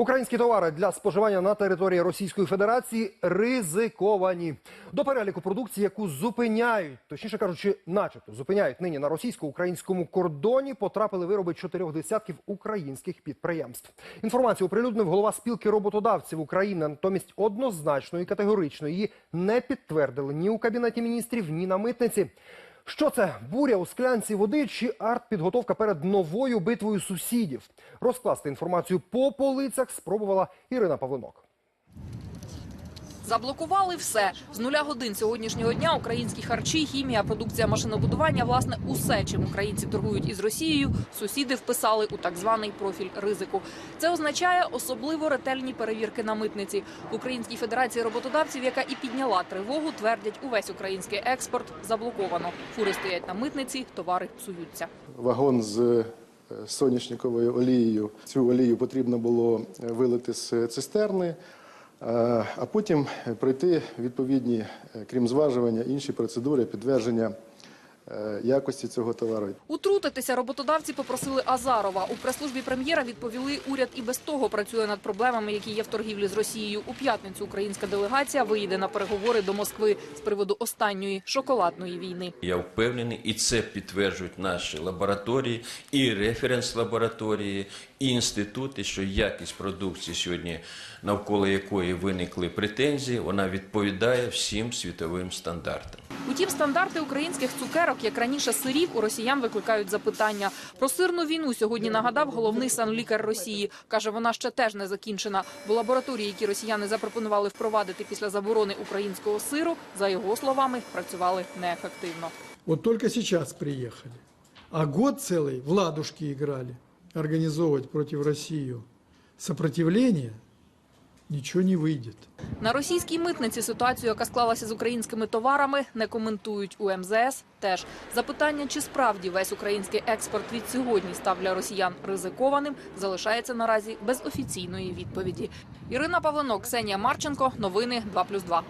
Українські товари для споживання на території Російської Федерації ризиковані. До переліку продукції, яку зупиняють, точніше кажучи, начебто зупиняють нині на російсько-українському кордоні, потрапили вироби чотирьох десятків українських підприємств. Інформацію оприлюднив голова спілки роботодавців України. Натомість однозначно і категорично її не підтвердили ні у кабінеті міністрів, ні на митниці. Що це буря у склянці води чи артпідготовка перед новою битвою сусідів? Розкласти інформацію по полицях спробувала Ірина Павлинок. Заблокували все з нуля годин сьогоднішнього дня. Українські харчі, хімія, продукція машинобудування, власне, усе, чим українці торгують із Росією, сусіди вписали у так званий профіль ризику. Це означає особливо ретельні перевірки на митниці в Українській федерації роботодавців, яка і підняла тривогу, твердять, увесь український експорт заблоковано. Фури стоять на митниці, товари псуються. вагон з е, соняшниковою олією. Цю олію потрібно було е, вилити з цистерни, е, а потім пройти відповідні, е, крім зважування, інші процедури підтвердження якості цього товару. Утрутитися роботодавці попросили Азарова. У прес-службі прем'єра відповіли, уряд і без того працює над проблемами, які є в торгівлі з Росією. У п'ятницю українська делегація виїде на переговори до Москви з приводу останньої шоколадної війни. Я впевнений, і це підтверджують наші лабораторії, і референс-лабораторії, і інститути, що якість продукції сьогодні, навколо якої виникли претензії, вона відповідає всім світовим стандартам. Утім, стандарти українських цукерок, як раніше сирів, у росіян викликають запитання. Про сирну війну сьогодні нагадав головний санлікар Росії. Каже, вона ще теж не закінчена. Бо лабораторії, які росіяни запропонували впровадити після заборони українського сиру, за його словами, працювали неефективно. Вот только сейчас приехали. А год целый в ладушки играли. Организовывать против России сопротивление ничего не выйдет. На російській митниці ситуацію, яка склалася з українськими товарами, не коментують у МЗС. Теж запитання, чи справді весь український експорт від сьогодні став для росіян ризикованим, залишається наразі без офіційної відповіді. Ірина Павленок, Ксенія Марченко. Новини 2+,2.